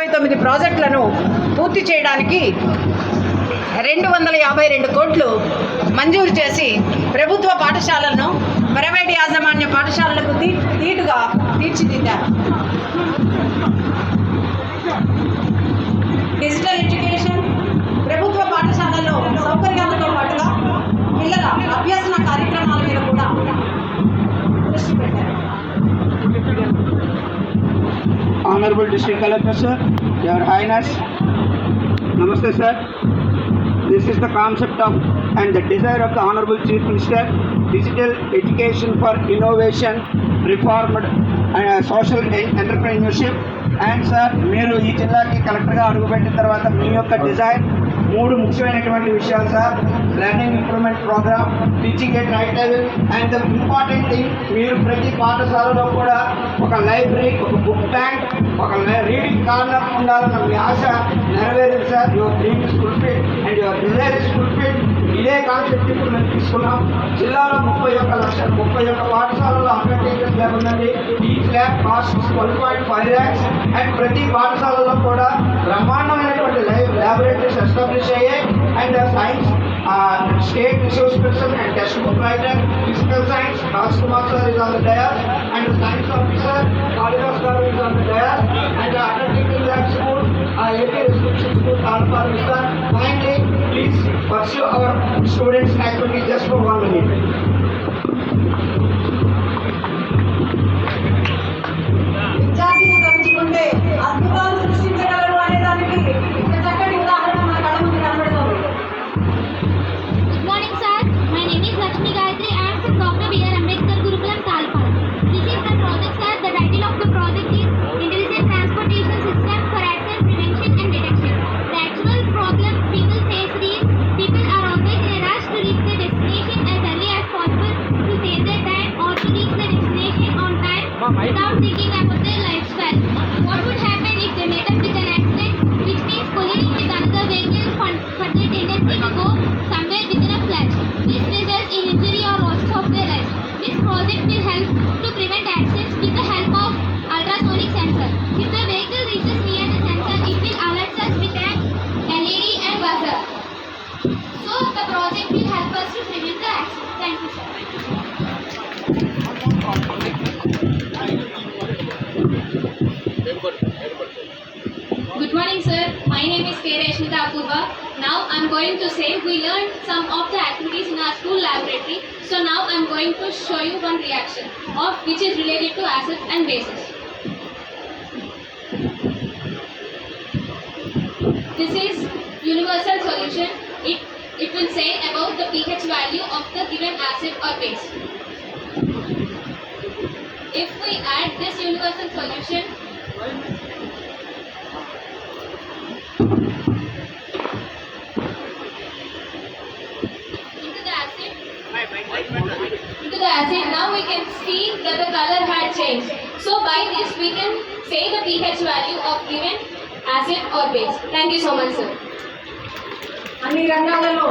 నలభై తొమ్మిది ప్రాజెక్టులను పూర్తి చేయడానికి రెండు వందల యాభై రెండు కోట్లు మంజూరు చేసి ప్రభుత్వ పాఠశాలలను ప్రైవేట్ యాజమాన్య పాఠశాలలకు తీ తీటుగా తీర్చిదిద్దారు. Honourable district collector sir your highness నమస్తే sir this is the concept of and the desire of the honourable chief minister digital education for innovation reformed social entrepreneurship and sir మీరు ఈ జిల్లాకి కలెక్టర్గా అడుగుపెట్టిన తర్వాత మీ యొక్క డిజైన్ మూడు ముఖ్యమైనటువంటి విషయాలు sir learning improvement programme teaching at right level and the important thing మీరు ప్రతి పాఠశాలలో కూడా ఒక లైబ్రరీ ఒక బుక్ బ్యాంక్ ఒక రీడింగ్ కార్నర్ ఉండాలన్న మీ ఆశ నెరవేరింది sir. Your dream is fulfil and your desire is fulfil ఇదే కాన్సెప్ట్ ఇప్పుడు మేము తీసుకున్నాం. జిల్లాలో ముప్పై ఒక్క లక్షల ముప్పై ఒక్క పాఠశాలలో హండ్రెడ్ టీచర్స్ ల్యాబ్ ఉందండి each lab cost one point five lakhs and ప్రతి పాఠశాలలో కూడా బ్రహ్మాండమైనటువంటి లైవ్ ల్యాబొరేటరీస్ ఎస్టాబ్లిష్ అయ్యాయి. And science State Resource Person and Test Supervisor, Physical Science, Rajkumar sir is on the dais, and the Science Officer, Kalina sir is on the dais, and the other people at school, uh, our AP Resolution School, Alpha Mr. Finally, please pursue our students' activity just for one minute. Without thinking about their lifestyle. What would happen if they met up with an accident, which means colliding with another vehicle for, for their tendency to go Good morning, sir. My name is K. Rashmita Apurva. Now I'm going to say we learned some of the activities in our school laboratory. So now I'm going to show you one reaction of which is related to acids and bases. This is universal solution. It it will say about the pH value of the given acid or base. If we add this universal solution the acid now we can see that the color had changed so by this we can say the pH value of given acid or base thank you so much sir అన్ని రంగాలలో